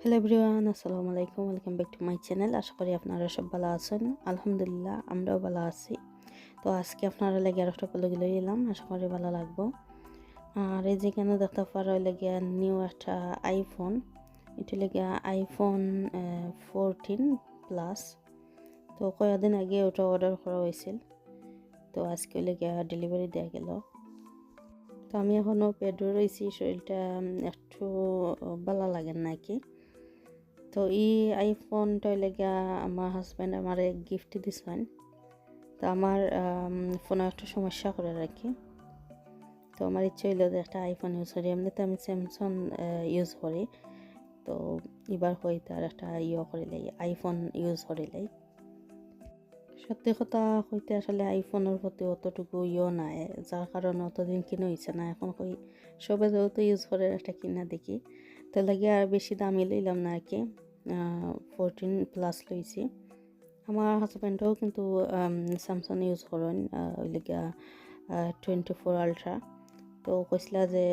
Hello everyone আসসালামু আলাইকুম welcome back to my channel আশা করি আপনারা সব ভালো আছেন। আলহামদুলিল্লাহ, আমরাও ভালো আছি। তো আজকে আপনারা লেগে আর একটা পলগ লই এলাম। আশা করি ভালো লাগবো। আর এই যে যেখানে দেখতে পারা লেগে নিউ একটা আইফোন এটা লেগে আইফোন ফোরটিন প্লাস তো কয়েকদিন আগে ওটা অর্ডার করা হয়েছিল। তো আজকে লেগে ডেলিভারি দেওয়া গেল। তো আমি এখনও পেডও রয়েছি, শরীরটা একটু ভালো লাগে নাকি তো এই আইফোনটা লেগে আমার হাজব্যান্ড আমার গিফট দিছেন। তো আমার ফোনে একটা সমস্যা করে রাখি তো আমার ইচ্ছে হইল যে একটা আইফোন ইউজ করি। এমনিতে আমি স্যামসং ইউজ করি। তো এবার হইতে আর একটা ইয়ে করিলাই আইফোন ইউজ করিলাই সত্যি কথা হইতে আসলে আইফোনের প্রতি অতটুকু ইয়ে নাই, যার কারণে অতদিন কিনে হয়েছে না। এখন কই, সবে যেহেতু ইউজ করে একটা কিনা দেখি। তো লাগে আর বেশি দামি লইলাম না আর কি। ফোরটিন প্লাস লইছি। আমার হাজব্যান্ডও কিন্তু স্যামসাং ইউজ করেন ওই লেগা টোয়েন্টি ফোর আলট্রা তো কইসলা যে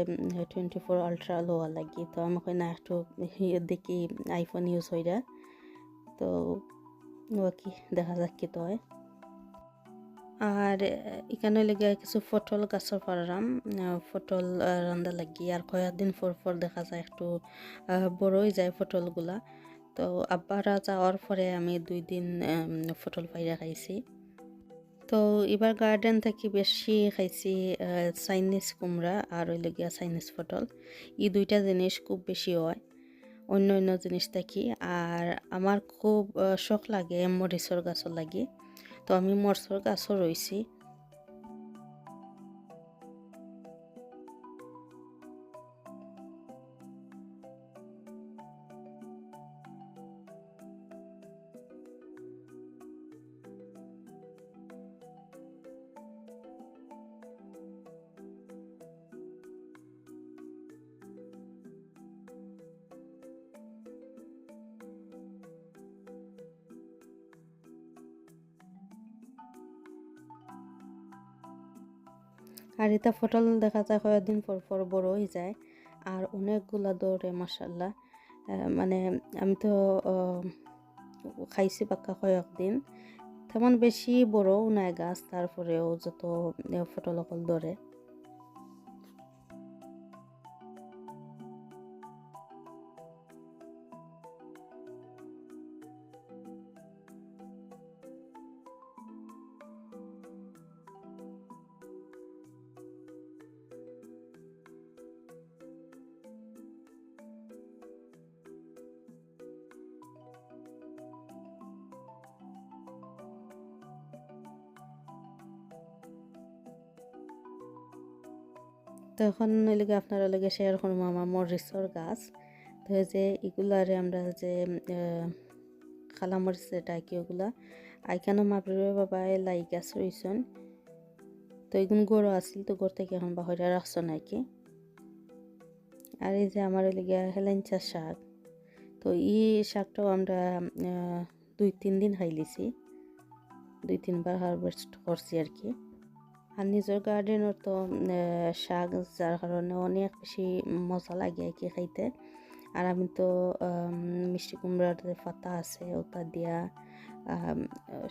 টোয়েন্টি ফোর আলট্রা লোয়া লাগি। তো আমাকে না একটু দেখি আইফোন ইউজ হইরা। তো কি দেখা যাক কি তো হয়। আর, এখানে লেগে কিছু ফটল গাছের পারাম ফটল রান্দা লাগি। আর কয়েকদিন পর পর দেখা যায় একটু বড়ই যায় ফটলগুলা তো আব্বারা যাওয়ার পরে আমি দুই দিন ফটল পাইরা খাইছি। তো এবার গার্ডেন থেকে বেশি খাইছি চাইনিজ কুমড়া আর ওই লগিয়া চাইনিজ ফটল এই দুইটা জিনিস খুব বেশি হয়, অন্য অন্য জিনিস থাকি আর আমার খুব শখ লাগে মরিচর গাছও লাগে। তো আমি মরচর গাছও রয়েছি আর এটা ফটল দেখা যায় কয়েকদিন পর পর বড় হয়ে যায়। আর অনেকগুলা দৌড়ে মাসাল্লাহ মানে আমি তো খাইছি পাক্কা কয়েকদিন। তেমন বেশি বড়ও নাই গাছ, তারপরেও যত ফটল অকল ধরে তো এখন লেগে আপনারা লেগে শেয়ার করব আমার মরিচর গাছ। তো যে এগুলারে আমরা যে খালা মরিচ ডাকি ওগুলা আইখানো মাপড়ে বাবাই লাই গাছ রয়েছেন তো এগুন গরু আসছিল তো গড় থেকে এখন বাহরা রাখছো নাকি আর এই যে আমার লেগে হেলেঞ্চা শাক। তো এই শাকটাও আমরা দুই তিন দিন খাইলিছি দুই তিনবার হারভেস্ট করছি আর কি। আর নিজের গার্ডেনের তো শাক যার কারণে অনেক বেশি মজা লাগে কি খাইতে। আর আমি তো মিষ্টি কুমড়ার পাতা আছে ওটা দিয়া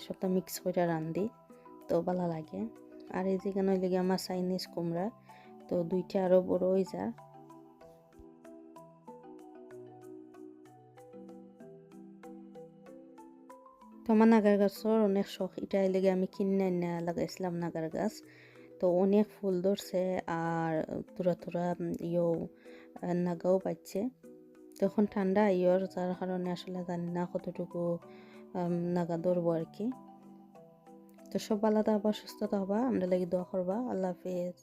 সবটা মিক্স করে রান্ধি, তো ভালো লাগে। আর এই যেখানে লেগে আমার চাইনিজ কুমড়া, তো দুইটা আরও বড় হয়ে যায় তো আমার নাগার গাছর অনেক শখ। এটা লেগে আমি কিনে না লাগাইছিলাম নাগার গাছ তো অনেক ফুল ধরছে আর তোরা তোরা ইয়েও নাগাও পাচ্ছে। তখন ঠান্ডা ইয়র, যার কারণে আসলে জানি না কতটুকু নাগা ধরবো আর কি। তো সব আলাদা আবার সুস্থতা হবা আমরা লাগি দোয়া করবা। আল্লাহ হাফিজ।